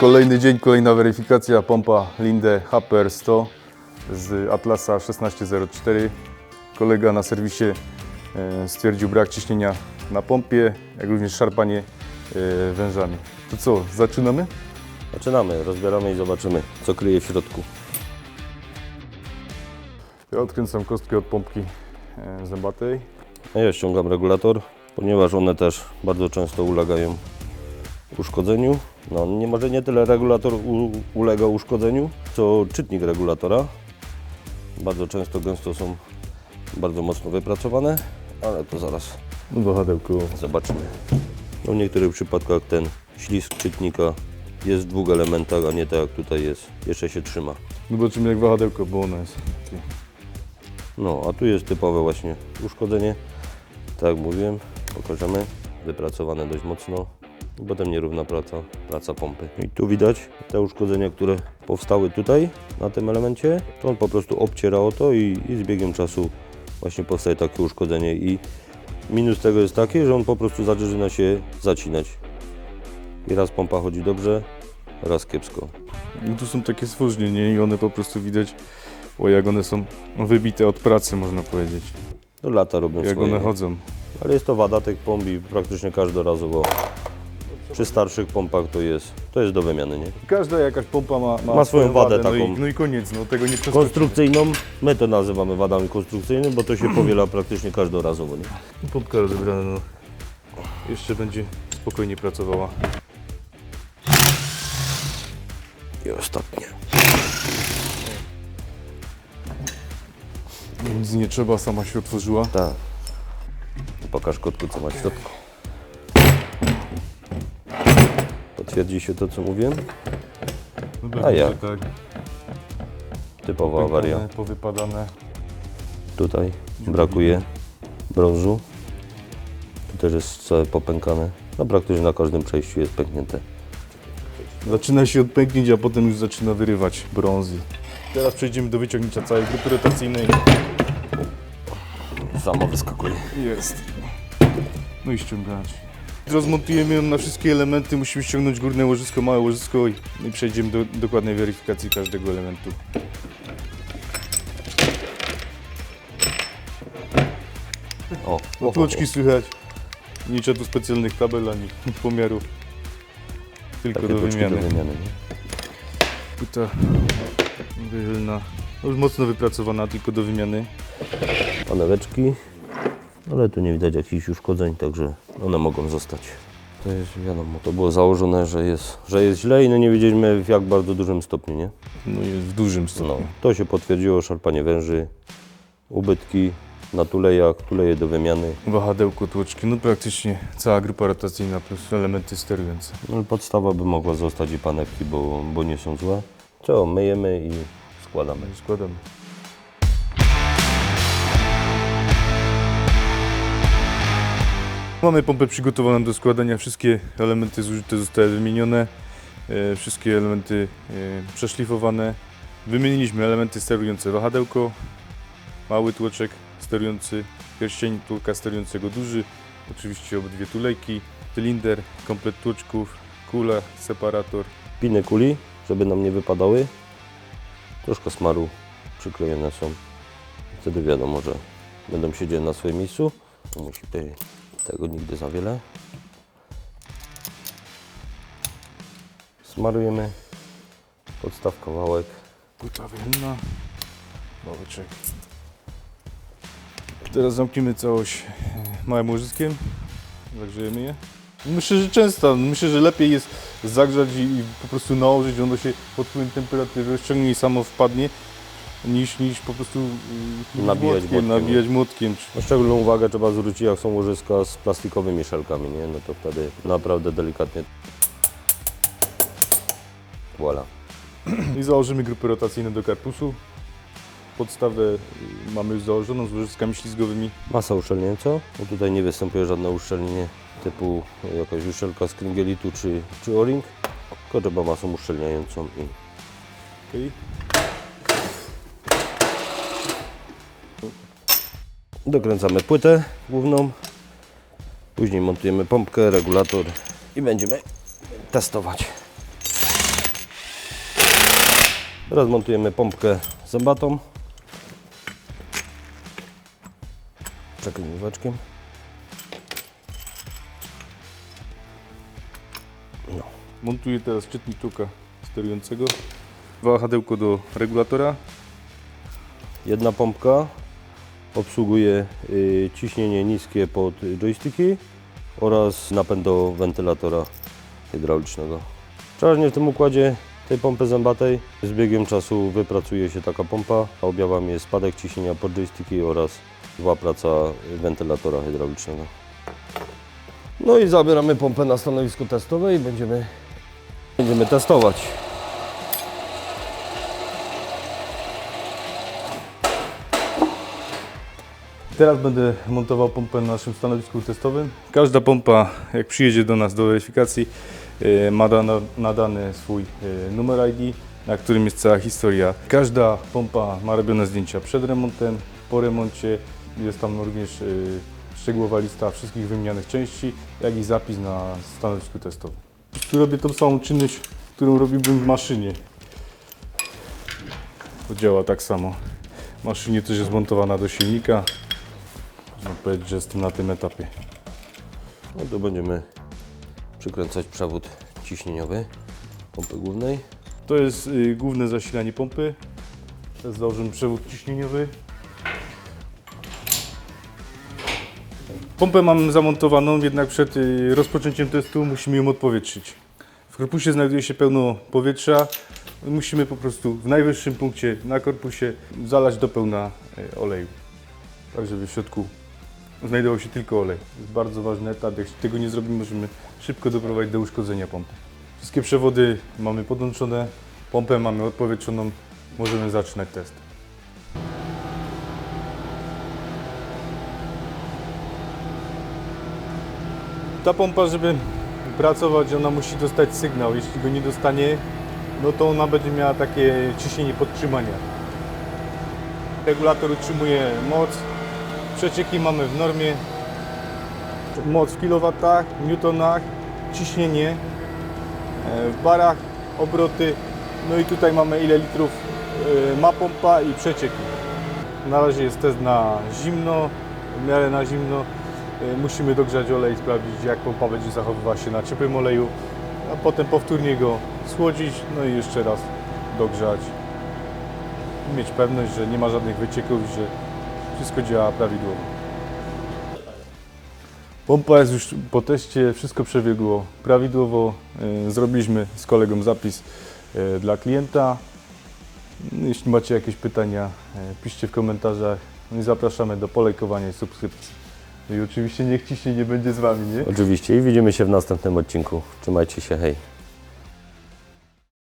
Kolejny dzień, kolejna weryfikacja. Pompa Linde Happer 100 z Atlasa 1604. Kolega na serwisie e, stwierdził brak ciśnienia na pompie, jak również szarpanie e, wężami. To co, zaczynamy? Zaczynamy, rozbieramy i zobaczymy, co kryje w środku. Ja odkręcam kostkę od pompki e, zębatej. Ja ściągam regulator, ponieważ one też bardzo często ulegają uszkodzeniu. No, nie może nie tyle regulator u, ulega uszkodzeniu, co czytnik regulatora. Bardzo często, gęsto są bardzo mocno wypracowane, ale to zaraz Wahadełko. zobaczymy. No, w niektórych przypadkach ten ślizg czytnika jest w dwóch elementach, a nie tak jak tutaj jest. Jeszcze się trzyma. Zobaczymy jak wahadełko, bo ono jest takie. No, a tu jest typowe właśnie uszkodzenie. Tak jak mówiłem, pokażemy. Wypracowane dość mocno. Potem nierówna praca, praca pompy. I tu widać te uszkodzenia, które powstały tutaj, na tym elemencie. To on po prostu obciera o to i, i z biegiem czasu właśnie powstaje takie uszkodzenie. I minus tego jest taki, że on po prostu zaczyna się zacinać. I raz pompa chodzi dobrze, raz kiepsko. No tu są takie stworzenie, nie? I one po prostu widać, o jak one są wybite od pracy, można powiedzieć. To lata robią Jak swoje. one nie? chodzą. Ale jest to wada tych pomp i praktycznie każdorazowo przy starszych pompach to jest, to jest do wymiany, nie? Każda jakaś pompa ma, Ma swoją wadę no taką. I, no i koniec, no tego nie. Konstrukcyjną, my to nazywamy wadami konstrukcyjnymi, bo to się powiela praktycznie każdorazowo, nie? Pompka rozebrana, no. Jeszcze będzie spokojnie pracowała. I ostatnie. Nic nie trzeba, sama się otworzyła. Tak. Pokaż kotku, co ma w środku. Potwierdzi się to, co mówiłem? No A ja. Tak, Typowa awaria. pękane, Powypadane. Tutaj brakuje brązu. Tu też jest całe popękane. No praktycznie na każdym przejściu jest pęknięte. Zaczyna się od pęknięć, a potem już zaczyna wyrywać brązy. Teraz przejdziemy do wyciągnięcia całej grupy rotacyjnej. Samo wyskakuje. Jest. No i ściągać. Rozmontujemy ją na wszystkie elementy, musimy ściągnąć górne łożysko, małe łożysko i, i przejdziemy do dokładnej weryfikacji każdego elementu. O, No, tłoczki słychać. Nie trzeba tu specjalnych tabel ani pomiarów. Tylko do wymiany. do wymiany nie? Płyta wychylna. No Już mocno wypracowana, tylko do wymiany. paneweczki, ale tu nie widać jakichś uszkodzeń, także one mogą zostać. To jest wiadomo, to było założone, że jest, że jest źle i no nie wiedzieliśmy w jak bardzo dużym stopniu, nie? No jest w dużym stopniu. No, to się potwierdziło, szarpanie węży, ubytki na tulejach, tuleje do wymiany. Wahadełko, tłoczki, no praktycznie cała grupa rotacyjna plus elementy sterujące. No, podstawa by mogła zostać i panewki, bo, bo nie są złe. Co, myjemy i składamy. No i składamy. Mamy pompę przygotowaną do składania. Wszystkie elementy zużyte zostały wymienione. E, wszystkie elementy e, przeszlifowane. Wymieniliśmy elementy sterujące wahadełko, mały tłoczek sterujący pierścień tłocka sterującego duży, oczywiście obydwie tulejki, cylinder, komplet tłoczków, kula, separator, Piny kuli, żeby nam nie wypadały. Troszkę smaru przyklejone są. Wtedy wiadomo, że będą siedzieć na swoim miejscu. Musi tutaj tego nigdy za wiele. Smarujemy. Podstaw kawałek. Płyta wychylna, wałeczek. Teraz zamkniemy całość e, małym łożyskiem, zagrzejemy je. Myślę, że często, myślę, że lepiej jest zagrzać i, i po prostu nałożyć, ono się pod wpływem temperatury rozciągnie i samo wpadnie, niż, niż po prostu y, Nabijać młotkiem, nabijać młotkiem. Na szczególną uwagę trzeba zwrócić, jak są łożyska z plastikowymi szelkami, nie? No to wtedy naprawdę delikatnie. Voilà. I założymy grupy rotacyjne do karpusu. Podstawę y, mamy już założoną z łożyskami ślizgowymi. Masa uszczelniająca, bo tutaj nie występuje żadne uszczelnienie typu jakaś uszczelka z kręgielitu czy, czy o-ring, tylko trzeba masą uszczelniającą i Okay. Dokręcamy płytę główną, później montujemy pompkę, regulator i będziemy testować. Teraz montujemy pompkę zębatą. Przeklinóweczkiem. No. Montuję teraz czytnik tuka sterującego. Wahadełko do regulatora. Jedna pompka obsługuje y, ciśnienie niskie pod joysticki oraz napęd do wentylatora hydraulicznego. Przeważnie w tym układzie tej pompy zębatej z biegiem czasu wypracuje się taka pompa, a objawem jest spadek ciśnienia pod joysticki oraz zła praca wentylatora hydraulicznego. No i zabieramy pompę na stanowisko testowe i będziemy, będziemy testować. Teraz będę montował pompę na naszym stanowisku testowym. Każda pompa, jak przyjedzie do nas do weryfikacji, e, ma nadany swój e, numer ID, na którym jest cała historia. Każda pompa ma robione zdjęcia przed remontem, po remoncie. Jest tam również e, szczegółowa lista wszystkich wymienianych części, jak i zapis na stanowisku testowym. Prostu robię tą samą czynność, którą robiłbym w maszynie. To działa tak samo. Maszynie też jest montowana do silnika. Można powiedzieć, że jestem na tym etapie. No to będziemy przykręcać przewód ciśnieniowy pompy głównej. To jest y, główne zasilanie pompy. Teraz założymy przewód ciśnieniowy. Pompę mamy zamontowaną, jednak przed y, rozpoczęciem testu musimy ją odpowietrzyć. W korpusie znajduje się pełno powietrza. Musimy po prostu w najwyższym punkcie na korpusie zalać do pełna y, oleju. Tak, żeby w środku znajdował się tylko olej. To jest bardzo ważny etap. Jak tego nie zrobimy, możemy szybko doprowadzić do uszkodzenia pompy. Wszystkie przewody mamy podłączone, pompę mamy odpowietrzoną, możemy zaczynać test. Ta pompa, żeby pracować, ona musi dostać sygnał. Jeśli go nie dostanie, no to ona będzie miała takie ciśnienie podtrzymania. Regulator utrzymuje moc, przecieki mamy w normie, moc w kilowatach, newtonach, ciśnienie, e, w barach, obroty. No i tutaj mamy ile litrów e, ma pompa i przecieki. Na razie jest test na zimno, w miarę na zimno. E, Musimy dogrzać olej i sprawdzić jak pompa będzie zachowywała się na ciepłym oleju, a potem powtórnie go schłodzić, no i jeszcze raz dogrzać. Mieć pewność, że nie ma żadnych wycieków, że wszystko działa prawidłowo. Pompa jest już po teście, wszystko przebiegło prawidłowo. E, Zrobiliśmy z kolegą zapis e, dla klienta. Jeśli macie jakieś pytania, e, piszcie w komentarzach. No i zapraszamy do polajkowania i subskrypcji. No I oczywiście niech ciśnienie będzie z Wami, nie? Oczywiście i widzimy się w następnym odcinku. Trzymajcie się, hej.